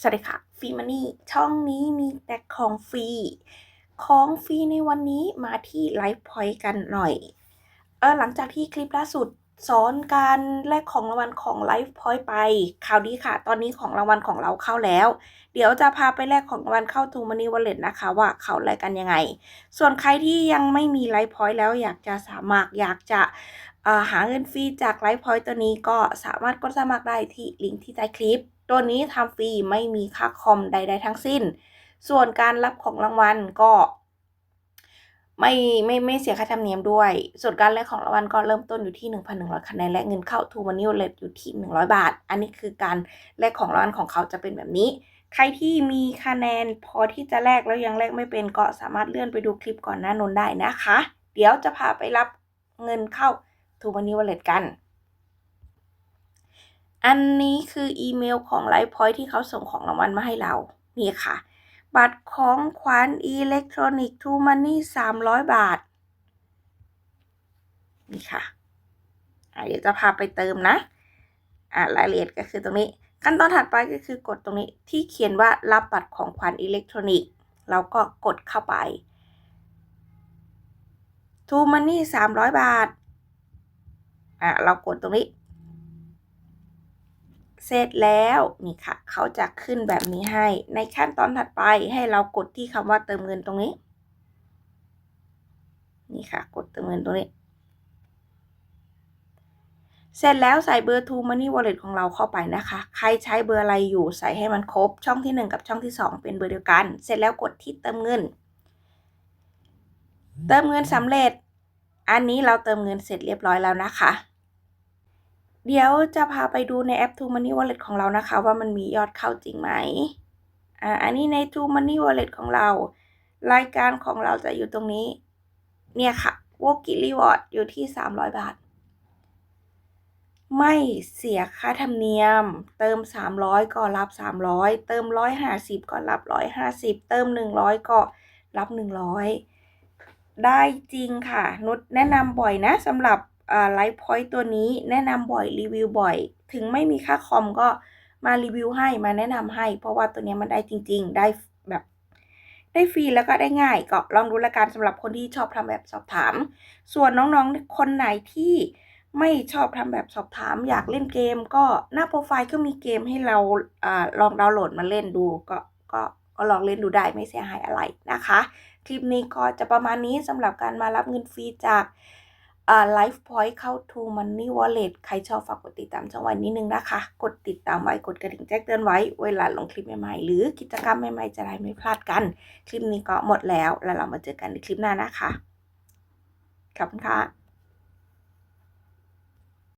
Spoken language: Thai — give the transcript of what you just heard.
สวัสดีค่ะฟีมันนี่ช่องนี้มีแต่ของฟรี ของฟรีในวันนี้มาที่ไลฟ์พอยต์กันหน่อย เออหลังจากที่คลิปล่าสุดสอนการแลกของรางวัลของไลฟ์พอยต์ไปข่าวดีค่ะ ตอนนี้ของรางวัลของเราเข้าแล้ว เดี๋ยวจะพาไปแลกของรางวัลเข้าทูมันนี่วอลเล็ตนะคะ ว่าเขาแลกกันยังไง ส่วนใครที่ยังไม่มีไลฟ์พอยต์แล้วอยากจะสมัครอยากจะหาเงินฟรีจากไลฟ์พอยต์ตัวนี้ก็สามารถกดสมัครได้ที่ลิงก์ที่ใต้คลิป ตัวนี้ทำฟรีไม่มีค่าคอมใด ๆ ทั้งสิ้น ส่วนการรับของรางวัลก็ไม่ไม่ไม่เสียค่าธรรมเนียมด้วย ส่วนการแลกของรางวัลก็เริ่มต้นอยู่ที่ 1,100 คะแนนและเงินเข้าทูมันนี่วเล็ตอยู่ที่ 100 บาท อันนี้คือการแลกของรางวัลของเขาจะเป็นแบบนี้ ใครที่มีคะแนนพอที่จะแลกแล้วยังแลกไม่เป็นก็สามารถเลื่อนไปดูคลิปก่อนหน้านนได้นะคะ เดี๋ยวจะพาไปรับเงินเข้าทูมันนี่วเล็ตกัน อันนี้คืออีเมลของไลฟ์พอยที่เขาส่งของรางวัลมาให้เรา นี่ค่ะ บัตรของขวัญอิเล็กทรอนิกส์ทูมันนี่สามร้อยบาท นี่ค่ะเดี๋ยวจะพาไปเติมนะ อ่ารายละเอียดก็คือตรงนี้ ขั้นตอนถัดไปก็คือกดตรงนี้ที่เขียนว่ารับบัตรของขวัญอิเล็กทรอนิกส์เราก็กดเข้าไปทูมันนี่สามร้อยบาท อะ เรากดตรงนี้ เสร็จแล้วนี่ค่ะ เขาจะขึ้นแบบนี้ให้ ในขั้นตอนถัดไปให้เรากดที่คำว่าเติมเงินตรงนี้ นี่ค่ะ กดเติมเงินตรงนี้ เสร็จแล้วใส่เบอร์ True Money Wallet ของเราเข้าไปนะคะ ใครใช้เบอร์อะไรอยู่ใส่ให้มันครบ ช่องที่ 1 กับช่องที่ 2 เป็นเบอร์เดียวกัน เสร็จแล้วกดที่เติมเงิน เติมเงินสำเร็จ อันนี้เราเติมเงินเสร็จเรียบร้อยแล้วนะคะ เดี๋ยวจะพาไปดูในแอป True Money Wallet ของเรานะคะ ว่ามันมียอดเข้าจริงไหมอ่าอันนี้ใน True Money Wallet ของเรา รายการของเราจะอยู่ตรงนี้ เนี่ยค่ะ w o k i Reward อยู่ที่ 300 บาท ไม่เสียค่าธรรมเนียม เติม 300 ก็รับ 300 เติม 150 ก็รับ 150 เติม 100 ก็รับ 100 ได้จริงค่ะ นุชแนะนำบ่อยนะสำหรับ ไลฟ์พอยต์ตัวนี้แนะนำบ่อยรีวิวบ่อย ถึงไม่มีค่าคอมก็มารีวิวให้มาแนะนำให้ เพราะว่าตัวนี้มันได้จริง ๆ ได้แบบได้ฟรีแล้วก็ได้ง่ายก็ลองดูละกันสำหรับคนที่ชอบทำแบบสอบถาม ส่วนน้องๆคนไหนที่ไม่ชอบทำแบบสอบถาม อยากเล่นเกม ก็หน้าโปรไฟล์ก็มีเกมให้เราอลองดาวน์โหลดมาเล่นดูก็ก็ก็ลองเล่นดูได้ไม่เสียหายอะไรนะคะ คลิปนี้ก็จะประมาณนี้สำหรับการมารับเงินฟรีจาก ไลฟ์พอยต์เข้า True Money Wallet ใครชอบฝากกดติดตามช่องไว้นิดนึงนะคะ กดติดตามไว้ กดกระดิ่งแจ้งเตือนไว้ เวลาลงคลิปใหม่ๆ หรือกิจกรรมใหม่ๆ จะได้ไม่พลาดกัน คลิปนี้ก็หมดแล้ว แล้วเรามาเจอกันในคลิปหน้านะคะ ขอบคุณค่ะ